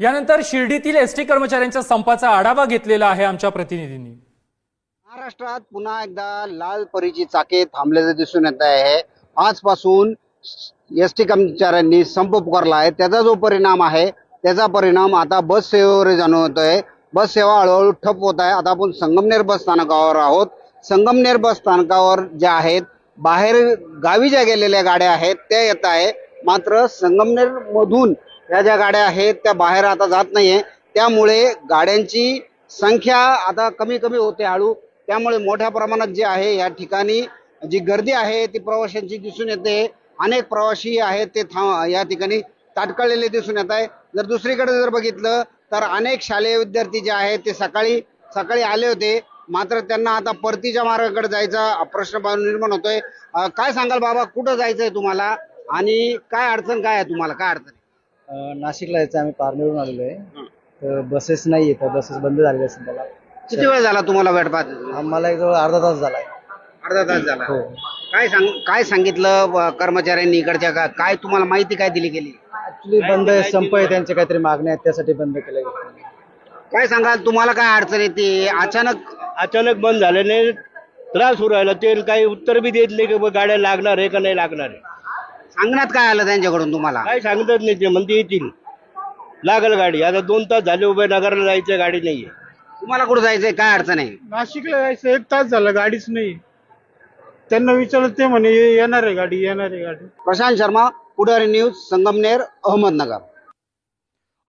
यानंतर शिर्डीतील S T कर्मचाऱ्यांच्या संपाचा आढावा घेतलेला आहे आमच्या प्रतिनिधींनी. महाराष्ट्रात पुन्हा एकदा लाल परीची चाके थांबल्याचं दिसून येत आहे. आजपासून एस टी कर्मचाऱ्यांनी संप पुकारला आहे. त्याचा जो परिणाम आहे त्याचा परिणाम आता बस सेवेवर होतोय. बस सेवा हळूहळू ठप होत आहे. आता आपण संगमनेर बस स्थानकावर आहोत. संगमनेर बस स्थानकावर ज्या आहेत बाहेर गावी ज्या गेलेल्या गाड्या आहेत त्या येत आहे. मात्र संगमनेर या ज्या गाड्या आहेत त्या बाहेर आता जात नाहीये. त्यामुळे गाड्यांची संख्या आता कमी कमी होते हळू त्यामुळे मोठ्या प्रमाणात जे आहे या ठिकाणी जी गर्दी आहे ती प्रवाशांची दिसून येते. अनेक प्रवासी आहेत ते थांब या ठिकाणी ताटकळलेले दिसून येत आहे. जर दुसरीकडे जर बघितलं तर अनेक शालेय विद्यार्थी जे आहेत ते सकाळी सकाळी आले होते. मात्र त्यांना आता परतीच्या मार्गाकडे जायचा प्रश्न निर्माण होतोय. काय सांगाल बाबा कुठं जायचंय तुम्हाला? आणि काय अडचण काय आहे तुम्हाला? काय अडचण नाशिकला यायचं आम्ही पारनेरहून आलेलो आहे. तर बसेस नाही येत बसेस बंद झालेल्या आहेत सध्याला. किती वेळ झाला तुम्हाला वेट पाहत आम्हाला एक जवळ अर्धा तास झालाय अर्धा तास झाला. हो. काय सांग काय सांगितलं कर्मचाऱ्यांनी इकडच्या का काय तुम्हाला माहिती काय दिली गेली? ऍक्च्युली बंद आहे संप आहे त्यांचे काहीतरी मागण्या आहेत त्यासाठी बंद केलं गेलं. काय सांगाल तुम्हाला काय अडचण येते? अचानक अचानक बंद झाल्याने त्रास होऊ राहिला ते काही उत्तर बी देत नाही की गाड्या लागणार आहे का नाही लागणार आहे. सांगण्यात काय आलं त्यांच्याकडून तुम्हाला? काय सांगतच नाही ते म्हणते येतील. लागल गाडी. आता दोन तास झाले उभे नगरला जायचं गाडी नाहीये. तुम्हाला कुठं जायचंय? काय अडचण आहे? नाशिकला जायचं एक तास झाला गाडीच नाही. त्यांना विचारलं ते म्हणे "ये- येणार आहे गाडी येणार आहे गाडी. प्रशांत शर्मा पुढारी न्यूज संगमनेर अहमदनगर.